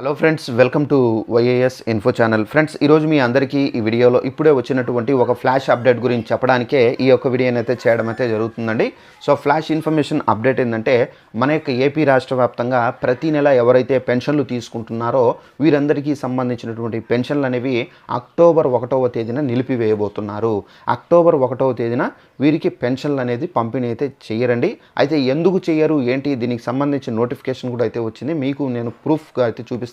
Hello friends welcome to Y A S info channel friends ఈరోజు మీ అందరికీ ఈ వీడియోలో ఇప్పుడే వచ్చినటువంటి ఒక ఫ్లాష్ అప్డేట్ గురించి చెప్పడానికే ఈ యొక్క వీడియోని అయితే చేయడం అయితే జరుగుతుందండి. సో ఫ్లాష్ ఇన్ఫర్మేషన్ అప్డేట్ ఏంటంటే మన యొక్క ఏపీ రాష్ట్ర వ్యాప్తంగా ప్రతి నెల ఎవరైతే పెన్షన్లు తీసుకుంటున్నారో వీరందరికీ సంబంధించినటువంటి పెన్షన్లు అనేవి అక్టోబర్ ఒకటవ తేదీన నిలిపివేయబోతున్నారు. అక్టోబర్ ఒకటవ తేదీన వీరికి పెన్షన్లు అనేది పంపిణీ అయితే చేయరండి. అయితే ఎందుకు చేయరు? ఏంటి? దీనికి సంబంధించిన నోటిఫికేషన్ కూడా అయితే వచ్చింది. మీకు నేను ప్రూఫ్గా అయితే చూపిస్తాను.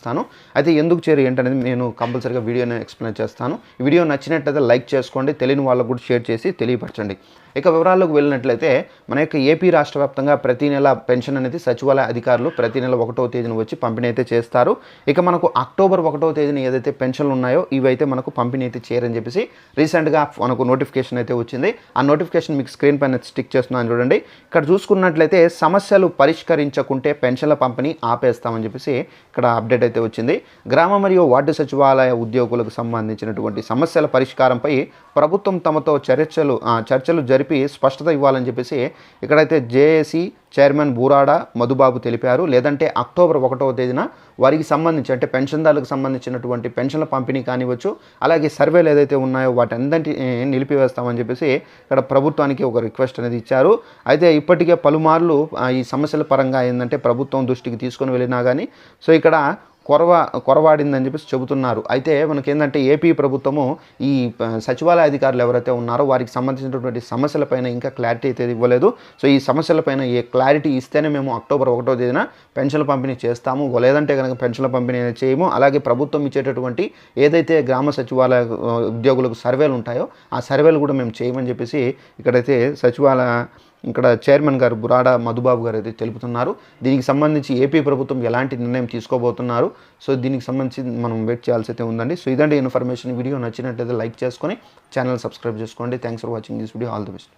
అయితే ఎందుకు చేరు ఏంటనేది నేను కంపల్సరీగా వీడియోని ఎక్స్ప్లెయిన్ చేస్తాను. ఈ వీడియో నచ్చినట్లయితే లైక్ చేసుకోండి తెలియని వాళ్ళకు కూడా షేర్ చేసి తెలియపరచండి. ఇక వివరాల్లోకి వెళ్ళినట్లయితే మన యొక్క ఏపీ రాష్ట్ర వ్యాప్తంగా ప్రతి నెల పెన్షన్ అనేది సచివాలయ అధికారులు ప్రతి నెల ఒకటో తేదీన వచ్చి పంపిణీ అయితే చేస్తారు. ఇక మనకు అక్టోబర్ ఒకటో తేదీన ఏదైతే పెన్షన్లు ఉన్నాయో ఇవైతే మనకు పంపిణీ అయితే చేయరని చెప్పేసి రీసెంట్గా మనకు నోటిఫికేషన్ అయితే వచ్చింది. ఆ నోటిఫికేషన్ మీకు స్క్రీన్ పైన స్టిక్ చేస్తున్నాను చూడండి. ఇక్కడ చూసుకున్నట్లయితే సమస్యలు పరిష్కరించకుంటే పెన్షన్ల పంపిణీ ఆపేస్తామని చెప్పేసి ఇక్కడ అప్డేట్ అయితే వచ్చింది. గ్రామ మరియు వార్డు సచివాలయ ఉద్యోగులకు సంబంధించినటువంటి సమస్యల పరిష్కారంపై ప్రభుత్వం తమతో చర్చలు చర్చలు జరిపి స్పష్టత ఇవ్వాలని చెప్పేసి ఇక్కడైతే జేఏసీ చైర్మన్ బూరాడ మధుబాబు తెలిపారు. లేదంటే అక్టోబర్ ఒకటవ తేదీన వారికి సంబంధించి అంటే పెన్షన్దారులకు సంబంధించినటువంటి పెన్షన్ల పంపిణీ కానివ్వచ్చు అలాగే సర్వేలు ఏదైతే ఉన్నాయో వాటందటి నిలిపివేస్తామని చెప్పేసి ఇక్కడ ప్రభుత్వానికి ఒక రిక్వెస్ట్ అనేది ఇచ్చారు. అయితే ఇప్పటికే పలుమార్లు ఈ సమస్యల పరంగా ఏంటంటే ప్రభుత్వం దృష్టికి తీసుకొని వెళ్ళినా కానీ సో ఇక్కడ కొరవ కొరవాడిందని చెప్పేసి చెబుతున్నారు. అయితే మనకి ఏంటంటే ఏపీ ప్రభుత్వము ఈ సచివాలయ అధికారులు ఎవరైతే ఉన్నారో వారికి సంబంధించినటువంటి సమస్యలపైన ఇంకా క్లారిటీ అయితే ఇవ్వలేదు. సో ఈ సమస్యలపైన ఏ క్లారిటీ ఇస్తేనే మేము అక్టోబర్ ఒకటో తేదీన పెన్షన్ల పంపిణీ చేస్తాము. లేదంటే కనుక పెన్షన్ల పంపిణీ అనేది చేయము. అలాగే ప్రభుత్వం ఇచ్చేటటువంటి ఏదైతే గ్రామ సచివాలయ ఉద్యోగులకు సర్వేలు ఉంటాయో ఆ సర్వేలు కూడా మేము చేయమని చెప్పేసి ఇక్కడైతే సచివాలయ ఇక్కడ చైర్మన్ గారు బురాడ మధుబాబు గారు అయితే తెలుపుతున్నారు. దీనికి సంబంధించి ఏపీ ప్రభుత్వం ఎలాంటి నిర్ణయం తీసుకోబోతున్నారు? సో దీనికి సంబంధించి మనం వెయిట్ చేయాల్సి అయితే ఉందండి. సో ఇదండి ఇన్ఫర్మేషన్. వీడియో నచ్చినట్లయితే లైక్ చేసుకొని ఛానల్ సబ్స్క్రైబ్ చేసుకోండి. Thanks for watching this video. All the best.